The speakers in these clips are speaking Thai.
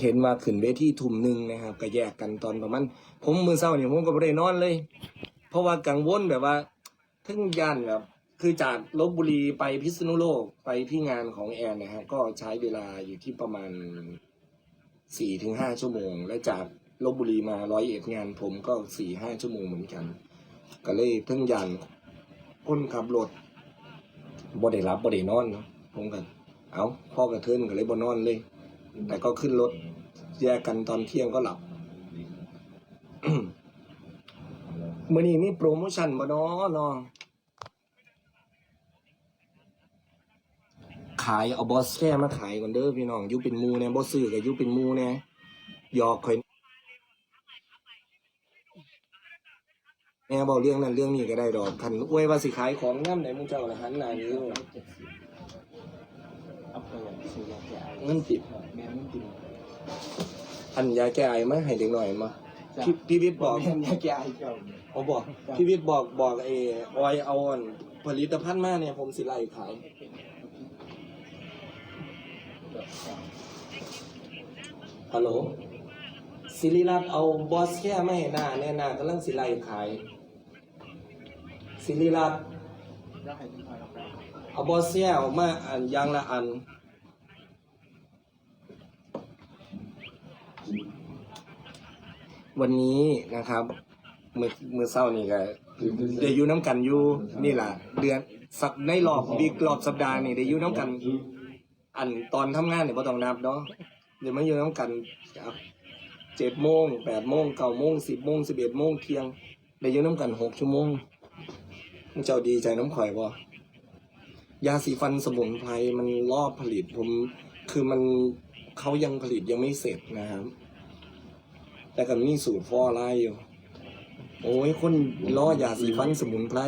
เห็นว่าขึ้นเวทีทุ่มหนึ่งนะครับก็แยกกันตอนประมาณผมมือเศร้าเนี่ยผมก็ไม่ได้นอนเลย เพราะว่ากังวลแบบว่าทึ่งย่านแบบคือจากลบบุรีไปพิษณุโลกไปที่งานของแอนนะฮะก็ใช้เวลาอยู่ที่ประมาณสี่ถึงห้าชั่วโมง และจากลบบุรีมาร้อยเอ็ดงาน ผมก็สี่ห้าชั่วโมงเหมือนกัน ก็เลยทึ่งย่านคนขับรถบ่ได้รับบ่ได้นอนเนาะผมก็เอาพ่อกระเทินก็เลยบ่นอนเลย แต่ก็ขึ้นรถแยกกันตอนเที่ยงก็หลับมื่อนี้มีโปรโมชั่นบ่เนาะเนาะขายเอาบอสแค่มาขายก่อนเด้อพี่น้องอยุเป็นหมูแน่บ่ซื้อก็อยุเป็นหมูแน่หยอกข่อยแม่บอกเรื่องนั้นเรื่องนี้ก็ได้ดอกคันอวยว่าสิขายของย่ำไหนมึงเจ้าละหันหน้านี้ เอาไปซื้อยาแก้ไอเงินติดแม่ไม่กินอันยาแก้ไอมาให้เด็กหน่อยมาพี่พี่วิทย์บอกแม่ยาแก้ไอเจ้าผมบอกพี่วิทย์บอกบอกเออออยเอาอันผลิตภัณฑ์มาเนี่ยผมสิไล่ขายฮัลโหลสิริรัตน์เอาบอสแค่ไม่ให้หน้าแน่นากำลังสิไล่ขายสิริรัตน์แล้วให้ที่คอยรับได้เอาบอสแค่ออกมาอันอยางละอัน วันนี้นะครับมือมือเศร้านี่ก็เดี๋ยวอยู่น้ำกันอยู่นี่แหละเดือนสักในรอบวีกรอบสัปดาห์นี่เดี๋ยวอยู่น้ำกัน อันตอนทำงานเนี่ยไ่ต้องนับเนาะเดี๋ยวมาอยู่น้ำกันเจ็ดโมงแปดโมงเก้าโมงสิบโมงสิบเอ็ดโมงเที่ยงเดี๋ยวอยู่น้ำกันหกชั่วโมงมึงเจ้าดีใจน้ำข่อยบ่ยาสีฟันสมุนไพรมันรอบผลิตผมคือมัน เขายังผลิตยังไม่เสร็จนะครับ แต่ก็มีสูตรฟอไลน์อยู่ โอ้ย คนล้อยาสีฟันสมุนไพร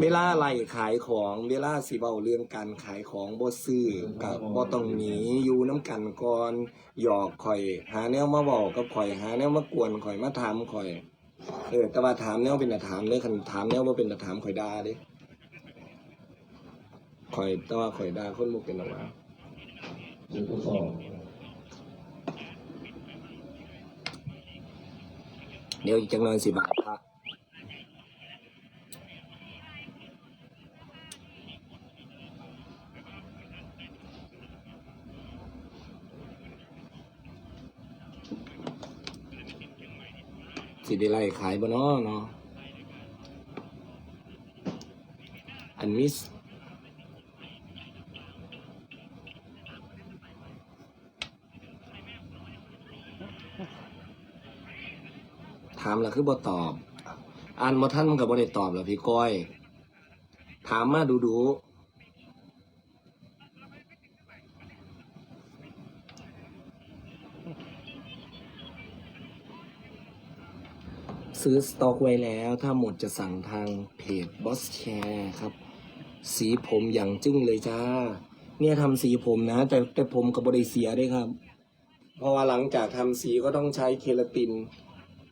เวลาไล่ขายของเวลาสิเบาเรื่องการขายของบ่ซื้อกับบ่ต้องหนีอยู่น้ำกันก่อนหยอกข่อย หาแนวมาบอกกับข่อยหาแนวมากวนข่อยมาถามข่อย เออแต่ว่าถามแนวเป็นแต่ถามเด้อคันถามแนวบ่เป็นแต่ถามข่อยด่าเด้ ข่อยแต่ว่าข่อยด่าคนบ่เป็นหรอกว่าเดี๋ยวอีกจังหน่อยสิบาทพระสิได้ไล่ขายบ่เนาะเนาะอันมิส ถามแล้วคือบ่ตอบอ่านบ่ทันมันก็บ่ได้ตอบแล้วพี่ก้อย ถามมาดูดูซื้อสต็อกไว้แล้วถ้าหมดจะสั่งทางเพจ Boss Care ครับ สีผมอย่างจึ้งเลยจ้า เนี่ยทำสีผมนะ แต่แต่ผมกับบริเสียด้วยครับ เพราะว่าหลังจากทำสีก็ต้องใช้เคลาติน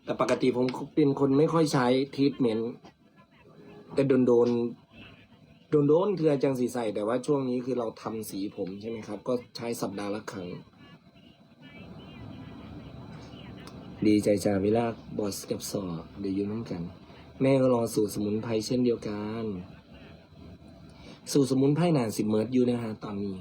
แต่ปกติผมเป็นคนไม่ค่อยใช้ทรีทเมนต์แต่โดนโดนโดนโดนเทือจังสีใส่ แต่ว่าช่วงนี้คือเราทำสีผมใช่ไหมครับ ก็ใช้สัปดาห์ละครั้ง ดีใจจาเวลาบอสกับสอเดี๋ยวอยู่น้ำกัน แม่ก็รอสูตรสมุนไพรเช่นเดียวกัน สูตรสมุนไพรนานสิเมิร์ดอยู่นะฮะตอนนี้